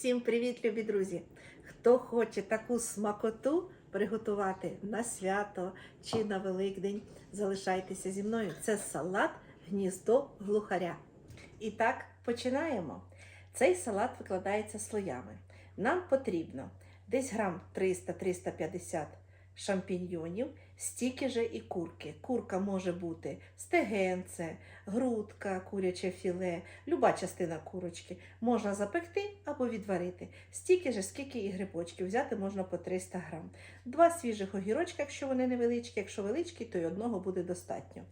Всім привіт, любі друзі! Хто хоче таку смакоту приготувати на свято чи на Великдень, залишайтеся зі мною. Це салат гніздо глухаря. І так, починаємо. Цей салат викладається слоями. Нам потрібно десь грам 300-350 шампіньйонів, стільки же і курки. Курка може бути стегенце, грудка, куряче філе, люба частина курочки. Можна запекти або відварити. Стільки же, скільки і грибочків. Взяти можна по 300 грам. Два свіжих огірочка, якщо вони невеличкі, якщо величкі, то й одного буде достатньо.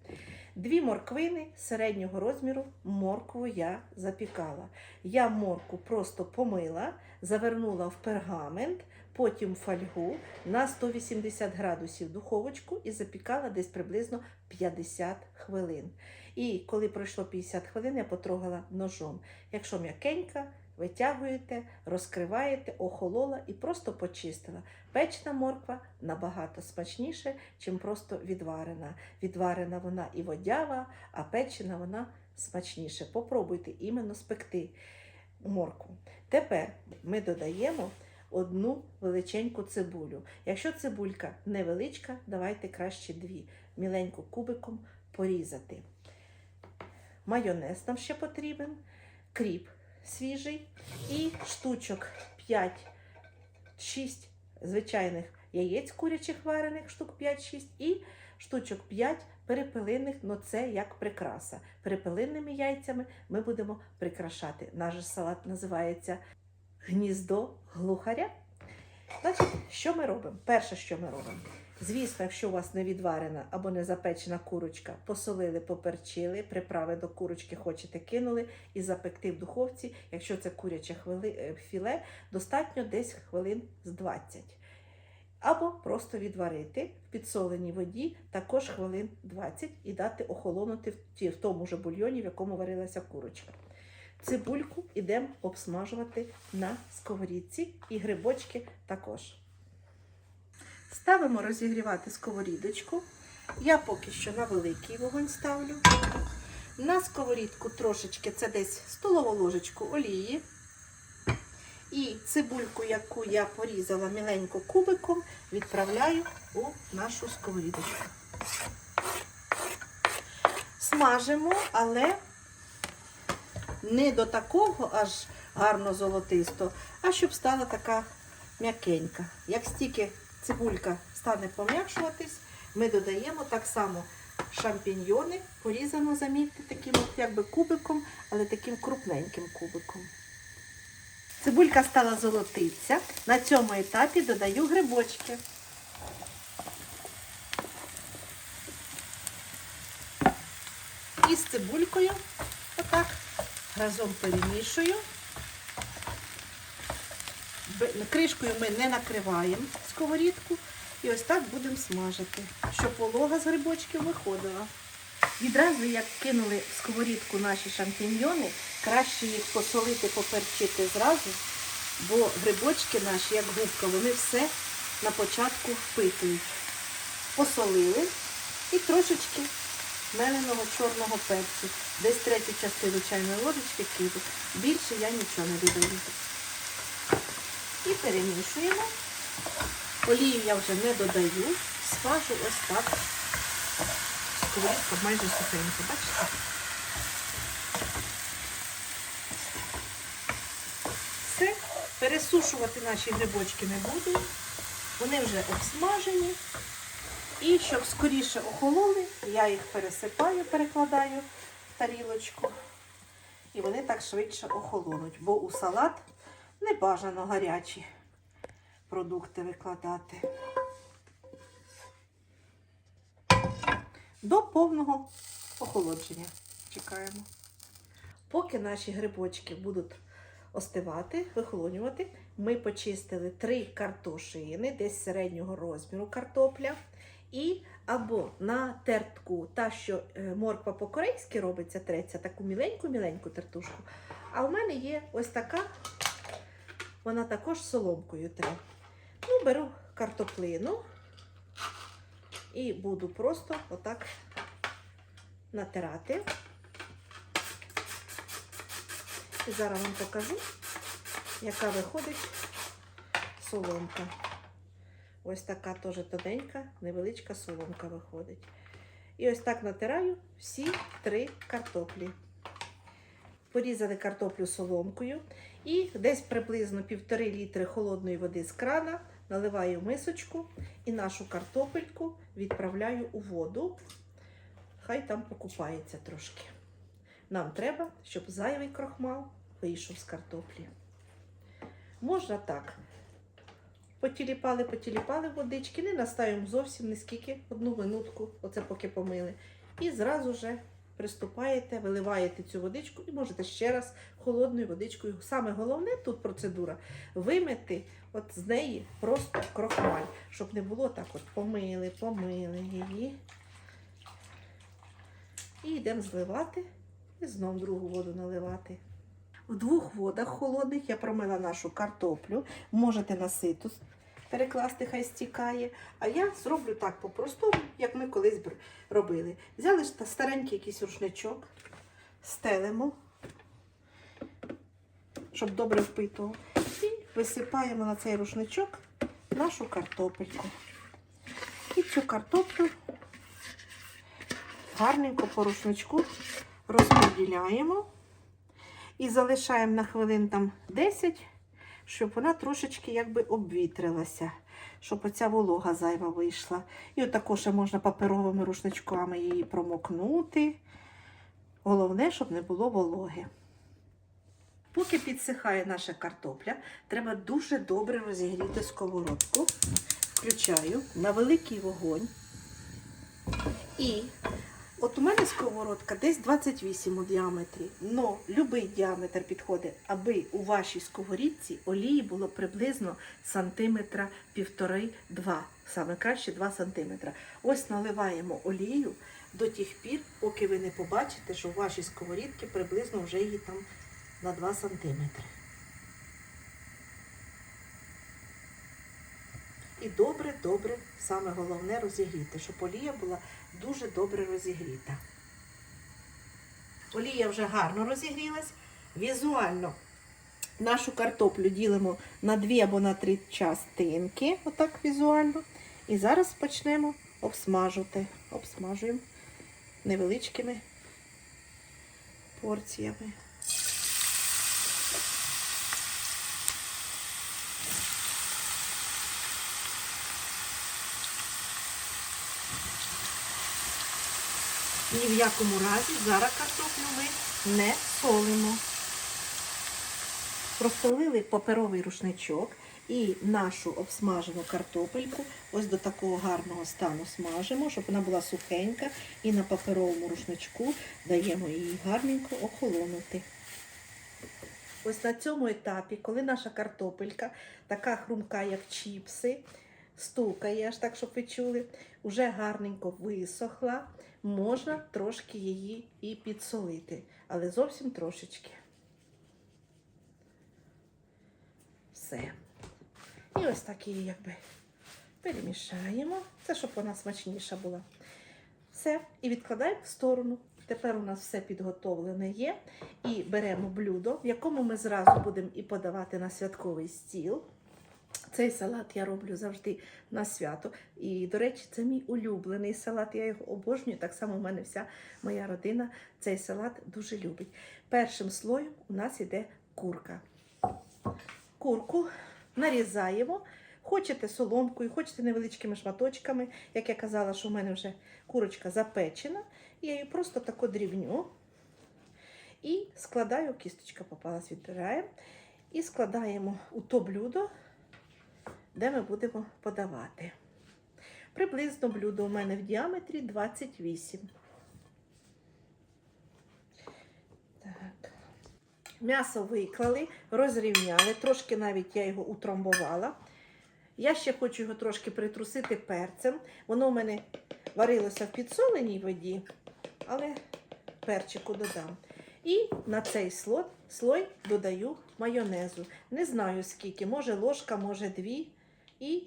Дві морквини середнього розміру моркву я запікала. Я морку просто помила, завернула в пергамент, потім фольгу на 180 градусів духовочку і запікала десь приблизно 50 хвилин. І коли пройшло 50 хвилин, я потрогала ножом. Якщо м'якенька, витягуєте, розкриваєте, охолола і просто почистила. Печна морква набагато смачніше, чим просто відварена. Відварена вона і водява, а печена вона смачніше. Попробуйте іменно спекти моркву. Тепер ми додаємо одну величеньку цибулю. Якщо цибулька невеличка, давайте краще дві. Міленько кубиком порізати. Майонез нам ще потрібен, кріп свіжий і штучок 5-6 звичайних яєць курячих варених, штук 5-6 і штучок 5 перепелиних, ну це як прикраса. Перепелинними яйцями ми будемо прикрашати. Наш салат називається гніздо глухаря. Значить, що ми робимо? Перше, що ми робимо? Звісно, якщо у вас не відварена або не запечена курочка, посолили, поперчили, приправи до курочки хочете кинули і запекти в духовці. Якщо це куряче е, філе, достатньо десь хвилин з 20. Або просто відварити в підсоленій воді також хвилин 20 і дати охолонути в тому ж бульйоні, в якому варилася курочка. Цибульку йдемо обсмажувати на сковорідці і грибочки також. Ставимо розігрівати сковорідочку. Я поки що на великий вогонь ставлю. На сковорідку трошечки, це десь столову ложечку олії. І цибульку, яку я порізала міленько кубиком, відправляю у нашу сковорідочку. Смажимо, але не до такого аж гарно золотисто, а щоб стала така м'якенька. Як стільки цибулька стане пом'якшуватись, ми додаємо так само шампіньйони, порізано, замітьте, таким якби кубиком, але таким крупненьким кубиком. Цибулька стала золотиця. На цьому етапі додаю грибочки. І з цибулькою разом перемішую. Кришкою ми не накриваємо сковорідку. І ось так будемо смажити, щоб волога з грибочків виходила. Відразу, як кинули в сковорідку наші шампіньйони, краще їх посолити, поперчити зразу, бо грибочки наші, як губка, вони все на початку впитують. Посолили і трошечки меленого чорного перцю. Десь третю частину чайної ложечки киду. Більше я нічого не додаю. І перемішуємо. Олію я вже не додаю, смажу ось так. Сковорідка майже сухенька, бачите? Все, пересушувати наші грибочки не буду. Вони вже обсмажені. І щоб скоріше охололи, я їх пересипаю, перекладаю в тарілочку. І вони так швидше охолонуть, бо у салат не бажано гарячі продукти викладати. До повного охолодження чекаємо. Поки наші грибочки будуть остивати, вихолонювати, ми почистили три картошини, десь середнього розміру картопля. І або на тертку, та, що е, морква по-корейськи робиться, треться, таку міленьку-міленьку тертушку. А в мене є ось така, вона також соломкою тре. Ну, беру картоплину і буду просто отак натирати. І зараз вам покажу, яка виходить соломка. Ось така теж тоненька, невеличка соломка виходить. І ось так натираю всі три картоплі. Порізали картоплю соломкою і десь приблизно півтори літри холодної води з крана наливаю мисочку і нашу картопельку відправляю у воду. Хай там покупається трошки. Нам треба, щоб зайвий крохмал вийшов з картоплі. Можна так. Потіліпали, потіліпали водички, не настаємо зовсім нескільки, одну минутку, оце поки помили. І зразу же приступаєте, виливаєте цю водичку і можете ще раз холодною водичкою. Саме головне тут процедура вимити от з неї просто крохмаль, щоб не було так от помили, помили її. І йдемо зливати і знов другу воду наливати. В двох водах холодних я промила нашу картоплю. Можете на ситу перекласти, хай стікає. А я зроблю так по-простому, як ми колись робили. Взяли старенький якийсь рушничок, стелимо, щоб добре впитував. І висипаємо на цей рушничок нашу картопельку. І цю картоплю гарненько по рушничку розподіляємо. І залишаємо на хвилин там 10, щоб вона трошечки якби обвітрилася, щоб оця волога зайва вийшла. І отако ще можна паперовими рушничками її промокнути. Головне, щоб не було вологи. Поки підсихає наша картопля, треба дуже добре розігріти сковородку. Включаю на великий вогонь. І От у мене сковородка десь 28 у діаметрі. Но будь-який діаметр підходить, аби у вашій сковорідці олії було приблизно сантиметра півтори-два. Саме краще 2 сантиметра. Ось наливаємо олію до тих пір, поки ви не побачите, що у вашій сковорідці приблизно вже її там на 2 сантиметри. І добре-добре, саме головне розігріти, щоб олія була дуже добре розігріта. Олія вже гарно розігрілась. Візуально нашу картоплю ділимо на дві або на три частинки, отак візуально. І зараз почнемо обсмажувати. Обсмажуємо невеличкими порціями. Ні в якому разі зараз картоплю ми не солимо. Простолили паперовий рушничок і нашу обсмажену картопельку ось до такого гарного стану смажимо, щоб вона була сухенька. І на паперовому рушничку даємо їй гарненько охолонути. Ось на цьому етапі, коли наша картопелька така хрумка, як чіпси, стукає, аж так, щоб ви чули, уже гарненько висохла, можна трошки її і підсолити, але зовсім трошечки. Все. І ось так її якби перемішаємо. Це щоб вона смачніша була. Все. І відкладаємо в сторону. Тепер у нас все підготовлене є. І беремо блюдо, в якому ми зразу будемо і подавати на святковий стіл. Цей салат я роблю завжди на свято. І, до речі, це мій улюблений салат. Я його обожнюю. Так само в мене вся моя родина цей салат дуже любить. Першим слоєм у нас йде курка. Курку нарізаємо. Хочете соломкою, хочете невеличкими шматочками. Як я казала, що в мене вже курочка запечена. Я її просто тако дрібню і складаю, кісточка попалась, відбираємо. І складаємо у то блюдо, де ми будемо подавати. Приблизно блюдо у мене в діаметрі 28. Так. М'ясо виклали, розрівняли, трошки навіть я його утрамбувала. Я ще хочу його трошки притрусити перцем. Воно у мене варилося в підсоленій воді, але перчику додам. І на цей слой, слой додаю майонезу. Не знаю скільки, може ложка, може дві. І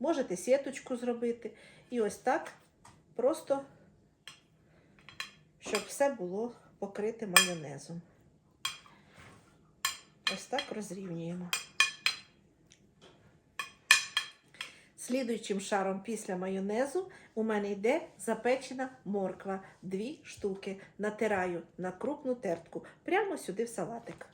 можете сіточку зробити. І ось так просто, щоб все було покрите майонезом. Ось так розрівнюємо. Слідуючим шаром після майонезу у мене йде запечена морква. Дві штуки. Натираю на крупну тертку прямо сюди в салатик.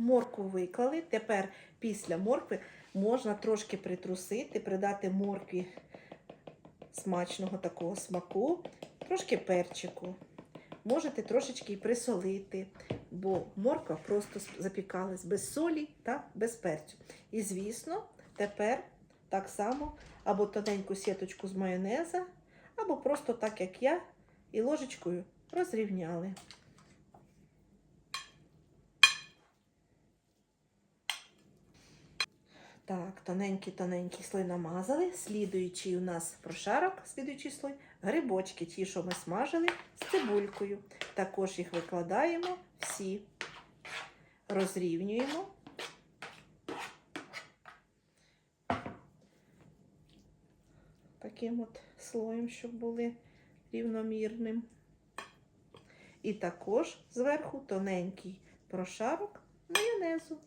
Моркву виклали. Тепер після моркви можна трошки притрусити, придати моркві смачного такого смаку, трошки перчику. Можете трошечки і присолити, бо морква просто запікалась без солі та без перцю. І, звісно, тепер так само або тоненьку сіточку з майонеза, або просто так, як я, і ложечкою розрівняли. Так, тоненький-тоненький слой намазали. Слідуючий у нас прошарок, слідуючий слой, грибочки, ті, що ми смажили з цибулькою. Також їх викладаємо всі, розрівнюємо. Таким от слоєм, щоб були рівномірним. І також зверху тоненький прошарок майонезу.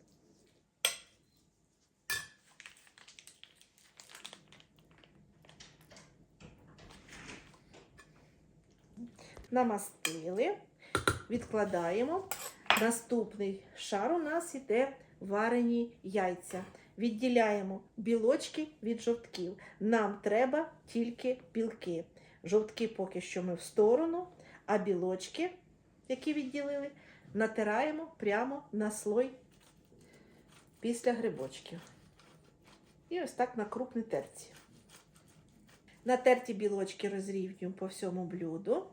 Намастили, відкладаємо. Наступний шар у нас іде варені яйця. Відділяємо білочки від жовтків. Нам треба тільки білки. Жовтки поки що ми в сторону, а білочки, які відділили, натираємо прямо на слой після грибочків. І ось так на крупній терці. Натерті білочки розрівнюємо по всьому блюду.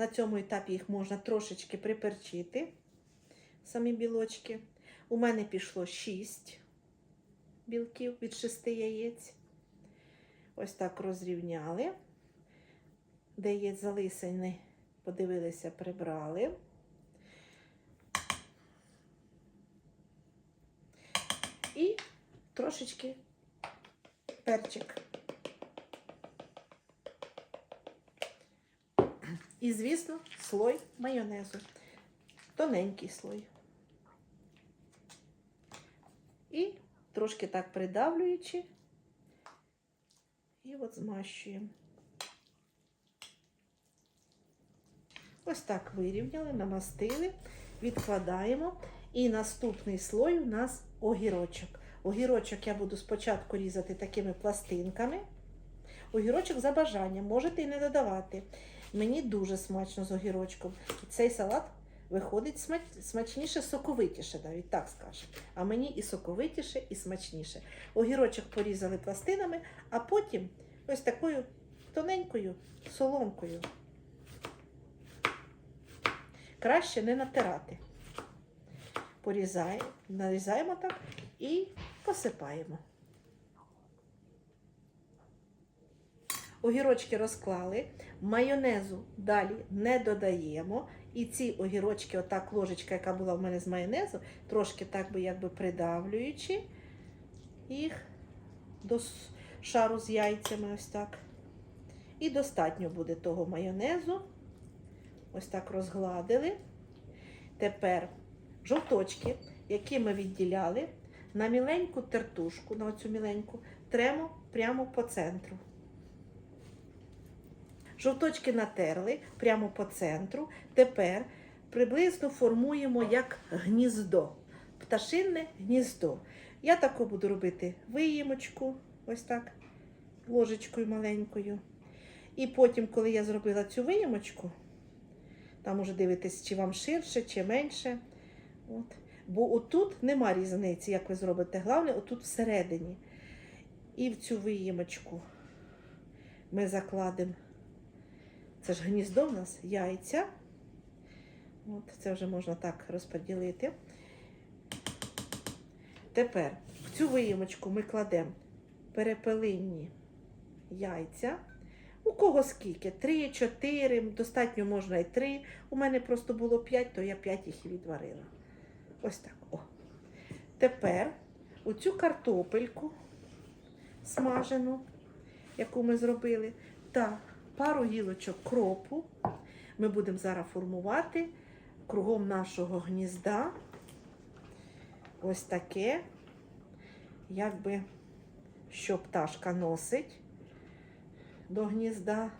На цьому етапі їх можна трошечки приперчити, самі білочки. У мене пішло 6 білків від 6 яєць. Ось так розрівняли. Де є залисини, подивилися, прибрали. І трошечки перчик. І, звісно, слой майонезу. Тоненький слой. І трошки так придавлюючи, і от змащуємо. Ось так вирівняли, намастили, відкладаємо. І наступний слой у нас огірочок. Огірочок я буду спочатку різати такими пластинками. Огірочок за бажанням, можете і не додавати. Мені дуже смачно з огірочком. Цей салат виходить смач... смачніше, соковитіше, навіть так скажемо. А мені і соковитіше, і смачніше. Огірочок порізали пластинами, а потім ось такою тоненькою соломкою. Краще не натирати. Порізаємо, нарізаємо так і посипаємо. Огірочки розклали, майонезу далі не додаємо. І ці огірочки, отак ложечка, яка була в мене з майонезу, трошки так би якби придавлюючи їх до шару з яйцями, ось так. І достатньо буде того майонезу. Ось так розгладили. Тепер жовточки, які ми відділяли, на міленьку тертушку, на оцю міленьку, тремо прямо по центру. Жовточки натерли прямо по центру. Тепер приблизно формуємо як гніздо, пташинне гніздо. Я тако буду робити виїмочку, ось так, ложечкою маленькою. І потім, коли я зробила цю виїмочку, там уже дивитесь, чи вам ширше, чи менше. От. Бо отут нема різниці, як ви зробите. Головне, отут всередині. І в цю виїмочку ми закладемо. Це ж гніздо в нас яйця. От, Це вже можна так розподілити. Тепер в цю виїмочку ми кладемо перепелинні яйця. У кого скільки? Три, чотири, достатньо можна і три. У мене просто було п'ять, то я п'ять їх і відварила. Ось так. О. Тепер у цю картопельку смажену, яку ми зробили, та пару гілочок кропу Ми будемо зараз формувати кругом нашого гнізда. Ось таке, якби що пташка носить до гнізда,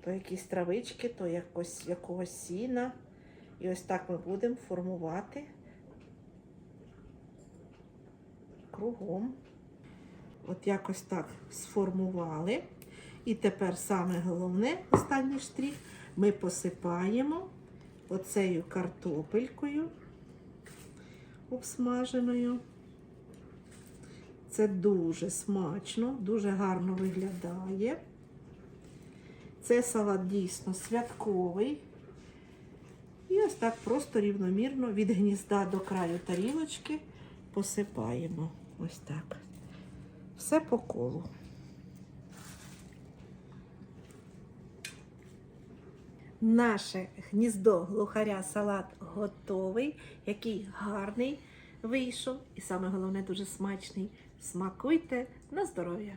то якісь травички, то якось, якогось сіна. І ось так ми будемо формувати кругом. От якось так сформували. І тепер саме головне, останній штрих, ми посипаємо оцею картопелькою обсмаженою. Це дуже смачно, дуже гарно виглядає. Це салат дійсно святковий. І ось так просто рівномірно від гнізда до краю тарілочки посипаємо. Ось так. Все по колу. Наше гніздо глухаря салат готовий, який гарний вийшов, і саме головне дуже смачний. Смакуйте на здоров'я!